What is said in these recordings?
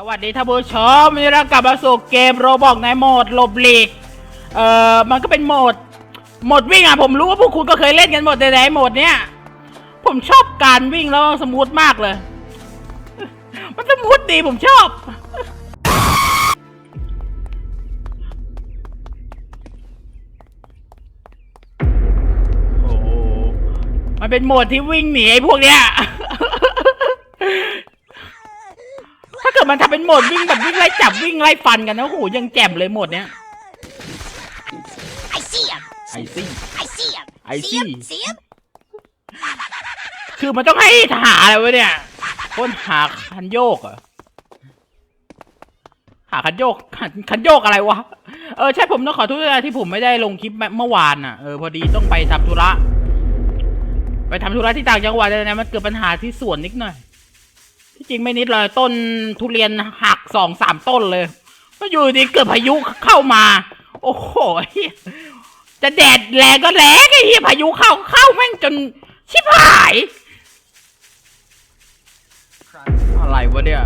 สวัสดีท่านผู้ชมวันนี้เรากลับมาสู่เกมโรบอกในโหมดหลบหลีก เอ่อ มันก็เป็นโหมด โหมดวิ่งอะ ผมรู้ว่าพวกคุณก็เคยเล่นกันหมดแต่ไหนโหมดเนี้ย ผมชอบการวิ่งแล้วสมูทมากเลย มันสมูทดีผมชอบ โอ้ มันเป็นโหมดที่วิ่งหนีไอ้พวกเนี้ย ถ้าเกิด มันทำเป็นโหมดวิ่งแบบวิ่งไล่จับวิ่งไล่ฟันกันนะโอ้โหยังแจ่มเลยโหมดเนี้ย I see him. ไอซี่ I see him. I see him. see. See him. คือมันต้องให้หาอะไรวะเนี่ยคนหาคันโยกเหรอหาคันโยกคันคันโยกอะไรวะ เออใช่ผมต้องขอโทษด้วยนะที่ผมไม่ได้ลงคลิปเมื่อวานอะเออพอดีต้องไปทำธุระ ไปทำธุระที่ต่างจังหวัดเลยนะมันเกิดปัญหาที่สวนนิดหน่อย ที่จริงไม่นิดเลยต้นทุเรียนหักสองสามต้นเลยก็อยู่ดีเกิดพายุเข้ามา โอ้โหจะแดดแรงก็แรงไอ้เหี้ยพายุเข้าเข้าแม่งจนชิบหาย อะไรวะเนี่ย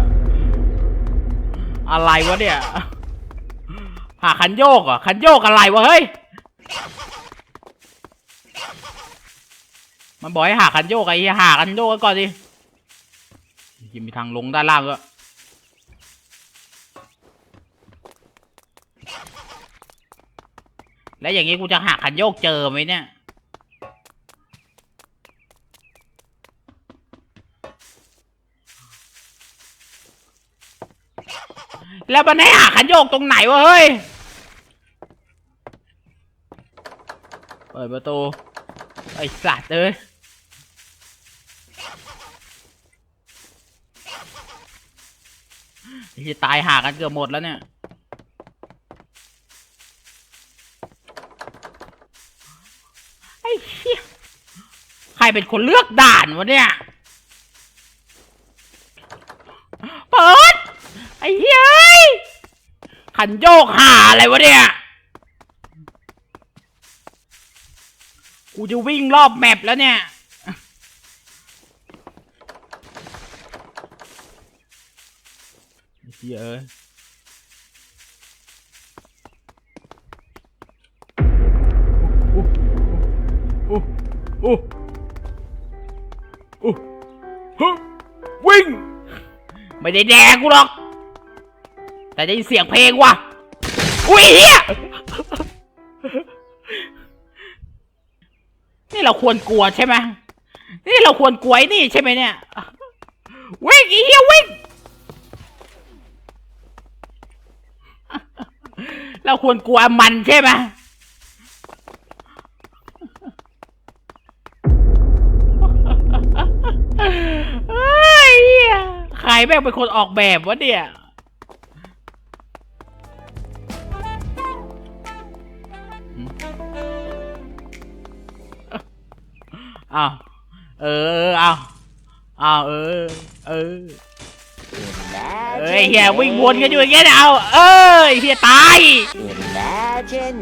อะไรวะเนี่ยหาคันโยกอะคันโยกอะไรวะเฮ้ย มันบอกให้หาคันโยกไอ้หาคันโยกก่อนดิ ยังมีทางลงด้านล่างก็แล้วอย่างงี้กูจะหาคันโยกเจอไหมเนี่ย แล้วมันให้หาคันโยกตรงไหนวะเฮ้ย เปิดประตู ไอ้สัตว์เอ้ยไอ้ ที่ตายหากันเกือบหมดแล้วเนี่ย ไอ้เหี้ย ใครเป็นคนเลือกด่านวะเนี่ย เปิด ไอ้เฮ้ย ขันโยกหาอะไรวะเนี่ย กูจะวิ่งรอบแมปแล้วเนี่ย ไอ้ เหี้ยเอ้ยอู้อู้อู้อู้ฮึวิ่ง ไม่ได้แดกกูหรอก แต่ได้ยินเสียงเพลงว่ะ อุ้ยเฮียนี่เราควรกลัวใช่ไหมนี่เราควรกลัวไอ้นี่ใช่ไหมเนี่ย วิ่งไอ้เฮียวิ่ง เราควรกลัวมันใช่ไหมเฮ้ยใครแม่งเป็นคนออกแบบวะเนี่ยอ้าวเออเอาเอาเออ เออ เอ้ยเฮียวิ่งวนกันอยู่อย่างเงี้ยนะเอาเอ้ยเฮียตาย Imagination.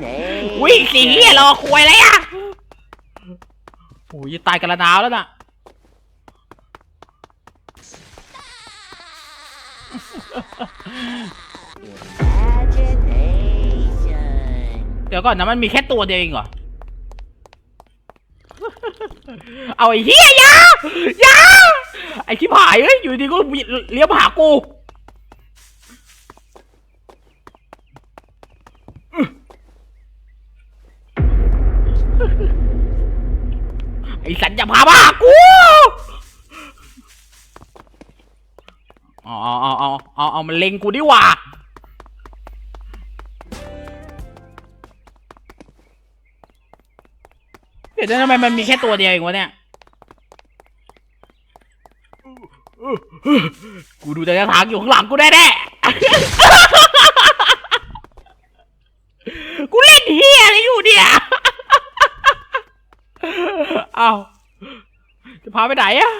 วิ่งสิเฮียรอควยอะไรอะโอ้ยตายกันละนาวแล้วน่ะ Imagination. เดี๋ยวก่อนนะมันมีแค่ตัวเดียวเองเหรอ เอาไอ้เฮียอยาอยาไอ้ชิบหายเอ้ยอยู่ดีก็เลี้ยวมาหากู สันจะพามาหากูอ๋อเอาเอาเอาเอามันเล็งกูดิว่าเดี๋ยวทำไมมันมีแค่ตัวเดียวเองวะเนี่ย กูดูแต่ทางอยู่ข้างหลังกูแน่แน่กูเล่นเฮียอะไรอยู่เนี่ย อาจะพาไปไหนอะ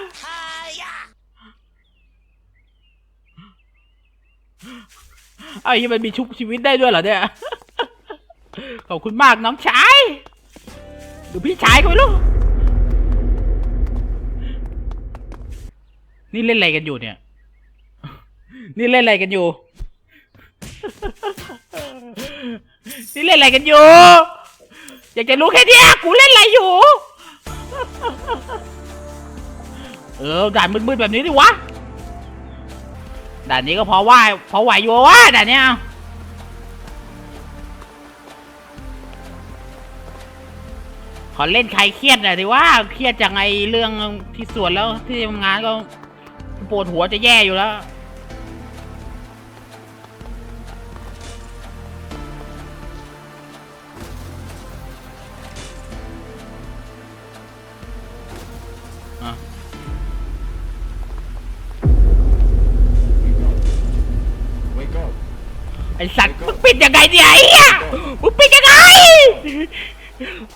ไอ้ยมันมีชุบชีวิตได้ด้วยเหรอเนี่ย ขอบคุณมากน้องชายดูพี่ชายกูไม่รู้ นี่เล่นอะไรกันอยู่เนี่ย นี่เล่นอะไรกันอยู่ นี่เล่นอะไรกันอยู่ อยากจะรู้แค่เนี้ยกูเล่นอะไรอยู่ เออด่านมืดๆแบบนี้ดิวะ ด่านนี้ก็พอว่าพอไหวอยู่วะด่านเนี้ยเอาขอเล่นใครเครียดหน่อยดิว่าเครียดจากไอเรื่องที่สวนแล้วที่ทำงานก็ปวดหัวจะแย่อยู่แล้ว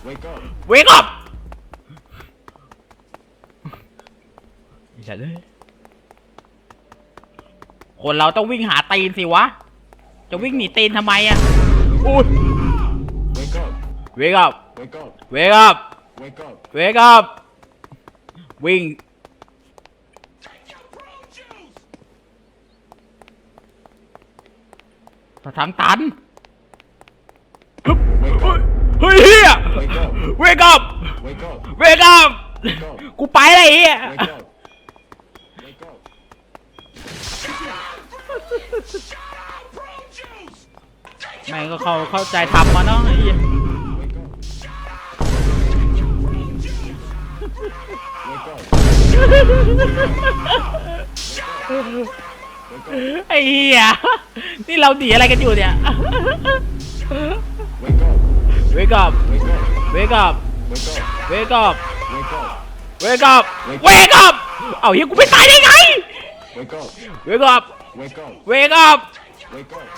Wake up. เวกอัพไอ้สัตว์เอ้ยคนเราต้องวิ่งหาตีนสิวะ จะวิ่งหนีตีนทำไมอะอุ้ย Wake up. เวกอัพ Wake up. เวกอัพ Wake up. เวกอัพ วิ่ง ทางตันฮึบ Wake up. เฮ้ยเฮีย Wake up. เวกอัพ Wake up. เวกอัพกูไปเลยไอ้เฮีย Wake up. Wake up. แม่งก็เข้าเข้าใจทำมาเนาะไอ้เหี้ย Wake up. Wake up. ไอ้เหี้ยนี่เราหนีอะไรกันอยู่เนี่ย Wake up. Wake up Wake up. wake up Wake wake up. up Wake up. wake up wake up เอาเฮียกูไม่ตายได้ไง Wake up. wake up Wake up. wake up Wake up. Wake up. Wake up.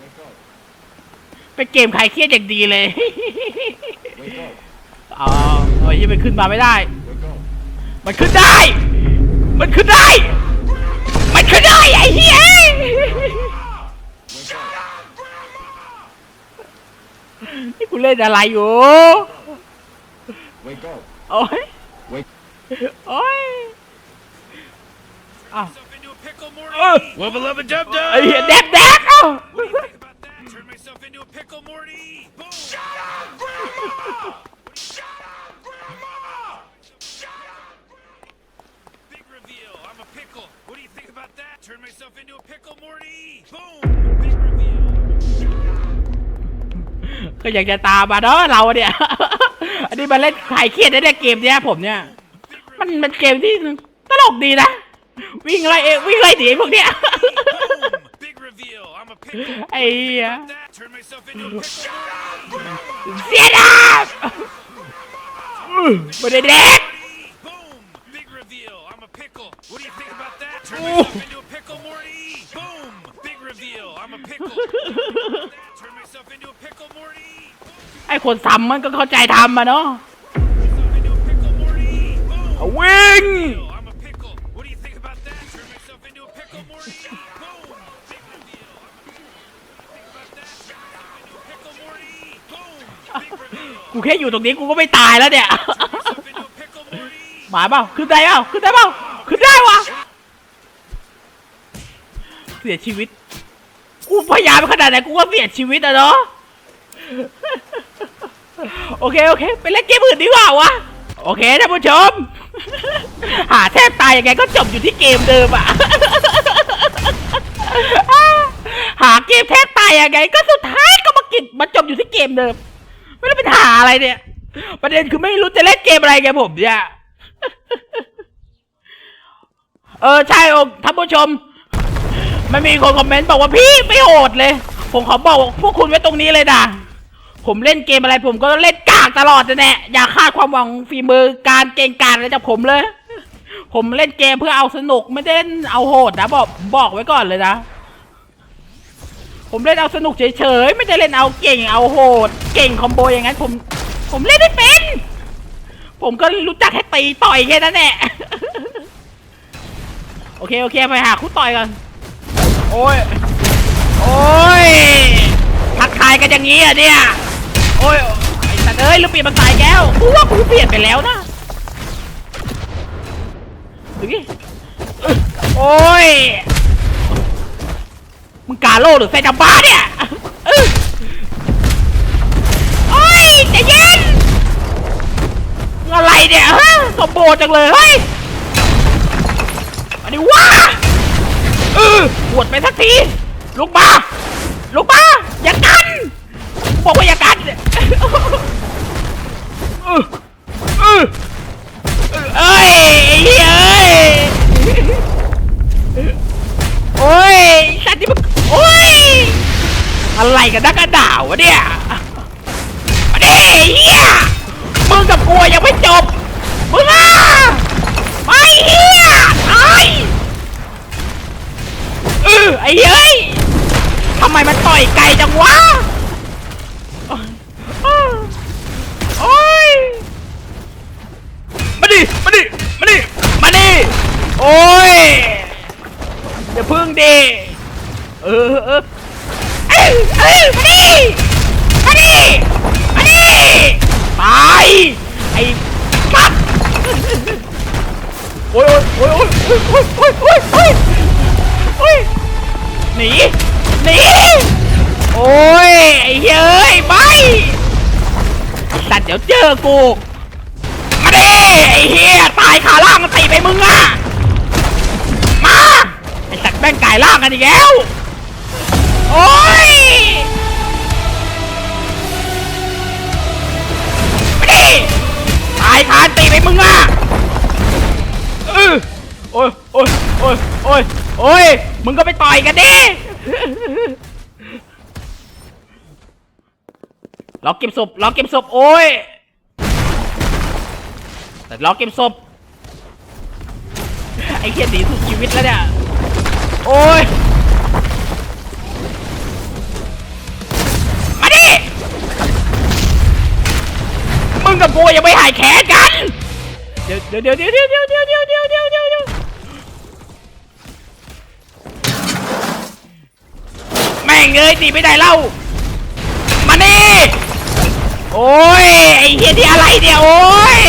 Wake up. เป็นเกมใครเครียดอย่างดีเลย Wake up. อ๋อเฮ้ยยังไปขึ้นมาไม่ได้ Wake up. มันขึ้นได้ มันขึ้นได้ มันขึ้นได้ไอ้เหี้ย Wake up. นี่กูเล่นอะไรอยู่ Wake up. โอ้ย Wake. โอ้ยอ้าว myself into a pickle, Morty. เออ Level up and jump down. ไอ้เหี้ยแดกแดกเอ้า What do you think about that? Turn myself into a pickle, Morty. Boom. Turn myself into a pickle, Morty. Boom. Big reveal. ก็อยากจะตามมาเนาะเราเนี่ย อันนี้มาเล่นขายเครียดได้ในเกมเนี้ยผมเนี่ย มันมันเกมที่ตลกดีนะ วิ่งไล่เองวิ่งไล่หนีพวกเนี้ย Boom. Big reveal. I'm a pickle. ไอ้เหี้ย About that? Turn myself into a pickle, Morty. เสียดาบอื้อไม่ได้แดก Boom! Big reveal. I'm a pickle. What do you think about that? Turn myself into a pickle, Morty. Boom! Big reveal. I'm a pickle. Turn myself into a pickle, Morty. ไอ้คนทำมันก็เข้าใจทำมาเนาะ Myself into a pickle, Morty. Boom! เอาวิ่ง I'm a pickle. What do you think about that? Turn myself into a pickle, Morty. Boom! Big reveal. I'm a pickle. What do you think about that? Turn myself into a pickle, Morty. Boom! Big reveal. กูแค่อยู่ตรงนี้กูก็ไม่ตายแล้วเนี่ย Myself into a pickle, Morty. หมาเปล่าขึ้นได้เปล่าขึ้นได้เปล่าขึ้นได้วะ เสียชีวิต กูพยายามขนาดไหนกูก็เสียชีวิตอะเนาะ โอเคโอเคไปเล่นเกมอื่นดีกว่าวะ โอเคท่านผู้ชม หาแทบตายยังไงก็จบอยู่ที่เกมเดิมอะหาเกมแทบตายยังไงก็สุดท้ายก็มากิดมาจบอยู่ที่เกมเดิม ไม่รู้เป็นหาอะไรเนี่ย ประเด็นคือไม่รู้จะเล่นเกมอะไรไงผมเนี่ยเออใช่โอท่านผู้ชม มันมีคนคอมเมนต์บอกว่าพี่ไม่โหดเลย ผมขอบอกพวกคุณไว้ตรงนี้เลยนะผมเล่นเกมอะไรผมก็เล่นกากตลอดนะแน่อย่าคาดความหวังฝีมือการเก่งกาจอะไรจากผมเลย ผมเล่นเกมเพื่อเอาสนุกไม่ได้เล่นเอาโหดนะบอกบอกไว้ก่อนเลยนะ ผมเล่นเอาสนุกเฉยๆไม่ได้เล่นเอาเก่งเอาโหด เก่งคอมโบอย่างนั้นผม ผมเล่นไม่เป็น ผมก็รู้จักแค่ตีต่อยแค่นั้นแหละโอเคโอเคไปหาคู่ต่อยกัน โอ้ย โอ้ยทักทายกันอย่างนี้อะเนี่ย โอ้ยไอ้สัสัตว์เอ้ยลูกเปลี่ยนมันตายแก้วกูว่ากูเปลี่ยนไปแล้วนะดูดิเอ้ยโอ้ย มึงกาโลหรือไซดัมบ้าเนี่ยเอ้ยโอ้ยใจเย็นมึงอะไรเนี่ยฮะสมโบจังเลยเฮ้ยอันนี้ว้าเอปวดไปสักทีลุกมาลุกมาอย่ากันบอกว่าอย่ากันเออเออเอ้ยไอ้เหี้ยเอ้ยโอ้ยสัตว์ที่มึงโอ้ยอะไรกันนักกระดาวะเนี่ยมาดิเฮียมึงกับกูยังไม่จบมึงอะไม่เฮีย ไอ้เย้ยทำไมมันต่อยไกลจังวะ โอ้ย มาดิ มาดิ มาดิ มาดิ โอ้ย อย่าพึ่งดิ เออเออเออเมาดิ มาดิ มาดิ ไป ไอ้ปั๊บโอ้ยโอ้ยโอ้ยโอ้ยโอ้ยโอ้ย หนี หนี โอ้ยไอ้เฮ้ยไม่สัตว์เดี๋ยวเจอกู มาดิไอ้เฮียตายขาล่างมันตีไปมึงอะ มา ไอ้สัตว์แม่งกายล่างกันอีกแล้ว โอ้ยมาดิตายคาตีไปมึงอะเออโอ้ยโอ้ยโอ้ยโอ้ยโอ้ย มึงก็ไปต่อยกันดิ ล็อกเก็บศพ ล็อกเก็บศพ โอ้ย แต่ล็อกเก็บศพ ไอ้เหี้ยหนีสุดชีวิตแล้วเนี่ย โอ้ย มาดิ มึงกับกูยังไม่หายแขนกัน เดี๋ยวเดี๋ยวเดี๋ยวเดี๋ยวเดี๋ยวเดี๋ยวเดี๋ยวเดี๋ยวเดี๋ยวเดี๋ยวเดี๋ยวแม่งเอ้ยตีไม่ได้เล่ามานี่โอ้ยไอ้เหี้ยที่อะไรเนี่ยโอ้ย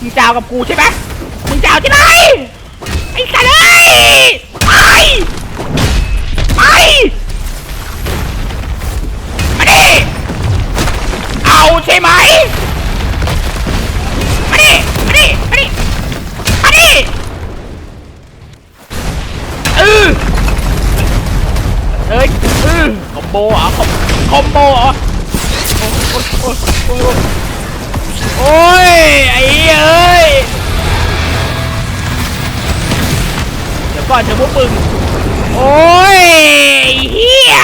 มึงจะเอากับกูใช่ไหมมึงจะเอาที่ไหนไอ้สัตว์เอ้ยไปไปมาดิเอาใช่ไหมมาดิมาดิมาดิมาดิเออ โบเหรอคอมคอมโบเหรอโอ้ยโอ้ยไอ้เอ้ยเดี๋ยวก่อนเถอะพวกมึงโอ้ยเฮีย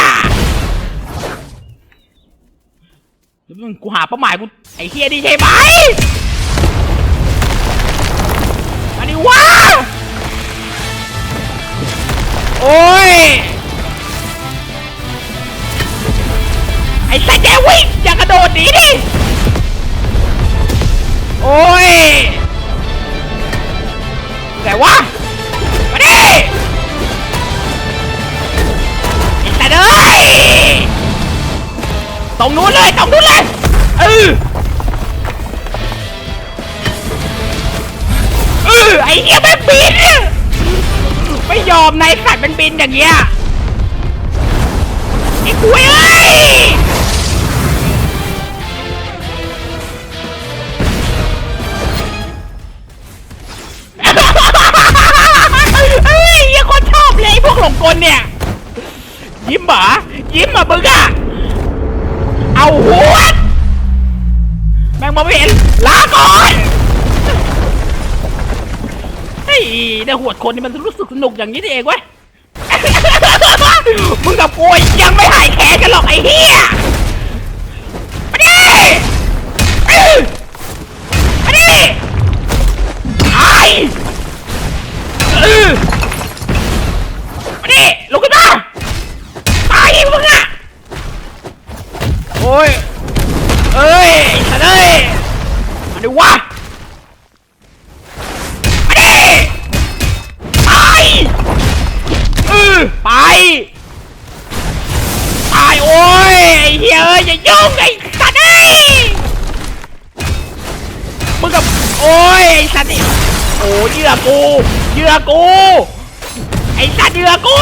เดี๋ยวมึงกูหาเป้าหมายกูไอ้เฮียดีใช่ไหมอันนี้ว้าโอ้ย ไอ้สัตว์แกวิ่งอย่ากระโดดหนีดิ โอ้ยแต่วะ มาดิไอ้สัตว์เอ้ยตรงนู้นเลยตรงนู้นเลยเออเออไอ้เหี้ยแม่งบินไม่ยอมนายสัตว์เป็นบินอย่างเงี้ยไอ้กุ้ยเอ้ย นเนี่ย ยิ้มเหรอยิ้มเหรอมึงอะเอาหัวดแม่งมองไม่เห็นลาก่อนเฮ้ยได้หวดคนนี่มันรู้สึกสนุกอย่างนี้นี่เองเว้ยมึงกับกูยังไม่หายแค้นกันหรอกไอ้เหี้ย เดือกู ไอ้สัตว์เหยื่อกู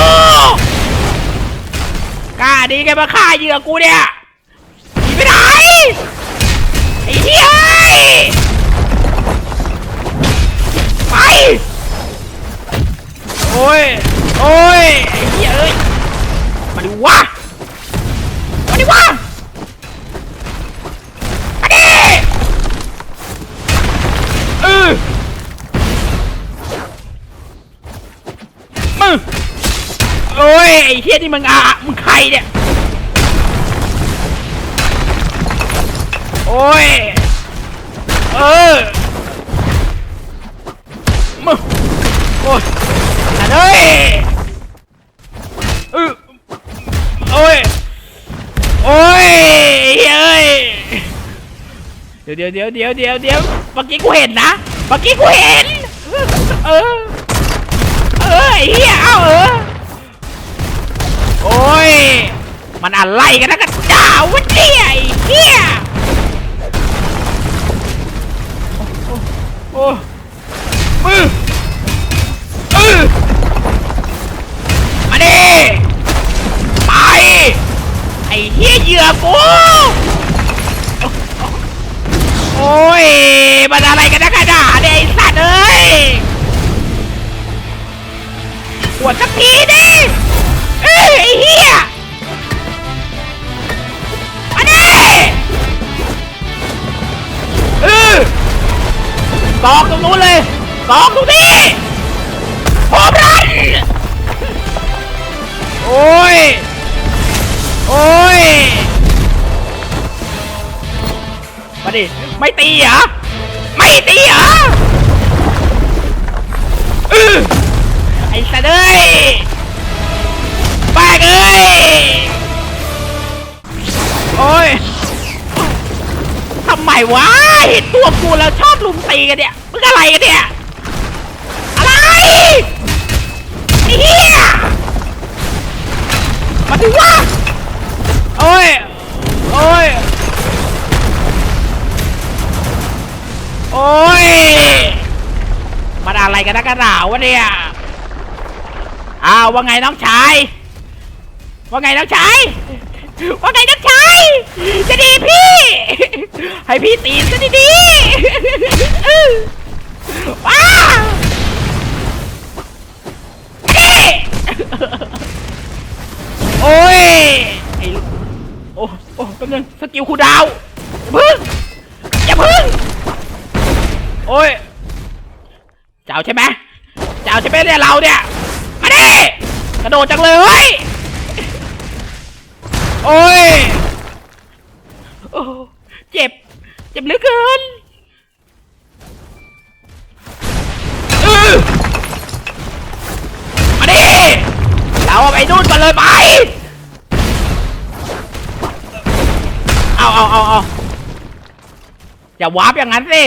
กล้าดีแกมาฆ่าเหยื่อกูเนี่ยหนีไปไหนไอ้เหี้ยเอ้ยไปโอ้ยโอ้ยไอ้เหี้ยเอ้ยมาดิวะมาดิวะ มึงโอ้ยไอ้เหี้ยนี่มึงอะมึงใครเนี่ยโอ้ยเออมึงโอ้ยอันเอ้ยเออโอ้ยโอ้ยเฮ้ยเดี๋ยวเดี๋ยวเดี๋ยวเดี๋ยวเดี๋ยวเดี๋ยวเมื่อกี้กูเห็นนะเมื่อกี้กูเห็นเออเออไอ้เหี้ย อ้าเออ โอ้ย มันอะไรกันนะกันจ้าวะเนี่ยไอ้เหี้ยโอ้มือเออมาดิไป ไอ้เหี้ยเหยื่อกู โอ้ยมันอะไรกันนะกระดาเนี่ยไอ้สั ปวดสักทีดิเอ้ยไอ้เหี้ยมาดิเออตอกตรงนู้นเลยตอกตรงนี้ผมรันโอ้ย โอ้ย มาดิ ไม่ตีเหรอ ไม่ตีเหรอเออ อ้สัตว์เอ้ยบ้าเอ้ย โอ้ยทำไมวะเห็นตัวกูแล้วชอบลุมตีกันเนี่ยมึงอะไรกันเนี่ย อะไรไอ้เหี้ยมาดิวะโอ้ย โอ้ย โอ้ยมันอะไรกันนักกันหนาวะเนี่ย อ้าวว่าไงน้องชาย ว่าไงน้องชาย ว่าไงน้องชาย จะดีพี่ ให้พี่ตีซะดีๆว้าวตีโอ้ยไอ้โอ้โอ้แป๊บนึงสกิลคูดาวอย่าพึ่งอย่าพึ่งโอ้ยเจ้าใช่ไหมเจ้าใช่ไหมเนี่ยเราเนี่ย กระโดดจังเลยเฮ้ย โอ้ย โอ้ เจ็บ เจ็บเหลือเกินมาดิเราไปนู่นกันเลยไป เอาเอาเอาเอาอย่าวาร์ปอย่างนั้นสิ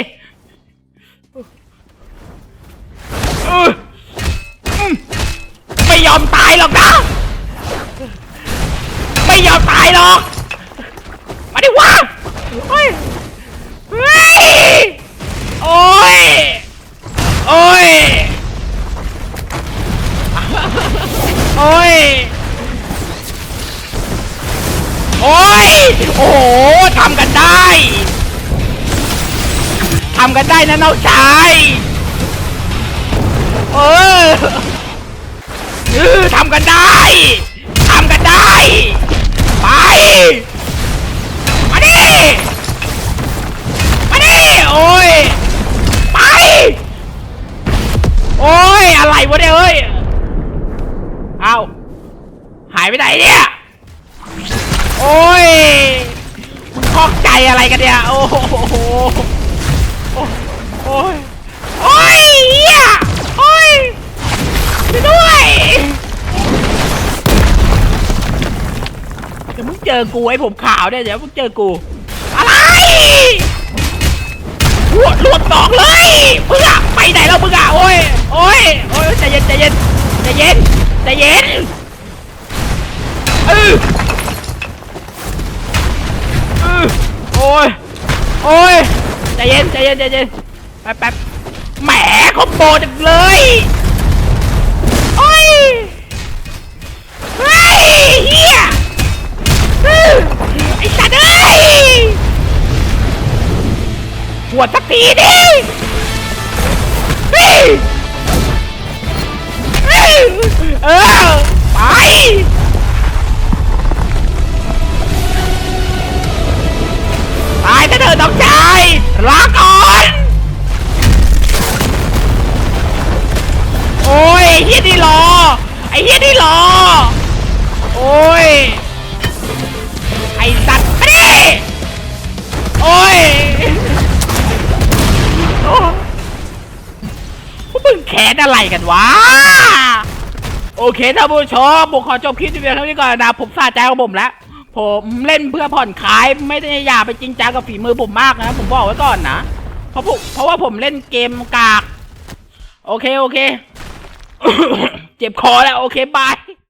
ยอมตายหรอกนะ ไม่ยอมตายหรอก มาดิวะเฮ้ยเฮ้ยโอ้ย โอ้ย โอ้ย โอ้ย โอ้โหทำกันได้ทำกันได้นะน้องชายเออ เออทำกันได้ กูไอ้ผมขาวเนี่ยเดี๋ยวมึงเจอกู อะไรหวหลวดตอกเลยมึงอะไปไหนแล้วมึงอะโอ้ยโอ้ยโอ้ยใจเย็นใจเย็นใจเย็นใจเย็นเออเออโอ้ยโอ้ยใจเย็นใจเย็นใจเย็นแป๊บแป๊บแหมคอมโบจังเลย ไอ้สัตว์เอ้ยหัวดสักทีดิเฮ้ยเฮ้ยเออไปตายซะเถอะน้องชายลาก่อนโอ้ยไอ้เฮียนี่รอไอ้เฮียนี่รอโอ้ย ไอ้สัตว์มาดิโอ้ยโอ้พวกมึงแค้นอะไรกันวะ โอเคท่านผู้ชมผมขอจบคลิปนี้เพียงเท่านี้ก่อนนะผมสะใจของผมแล้ว ผมเล่นเพื่อผ่อนคลายไม่ได้อยากไปจริงจังกับฝีมือผมมากนะ ผมบอกไว้ก่อนนะ เพราะผมเพราะว่าผมเล่นเกมกาก โอเค โอเค เจ็บคอแล้ว โอเค บาย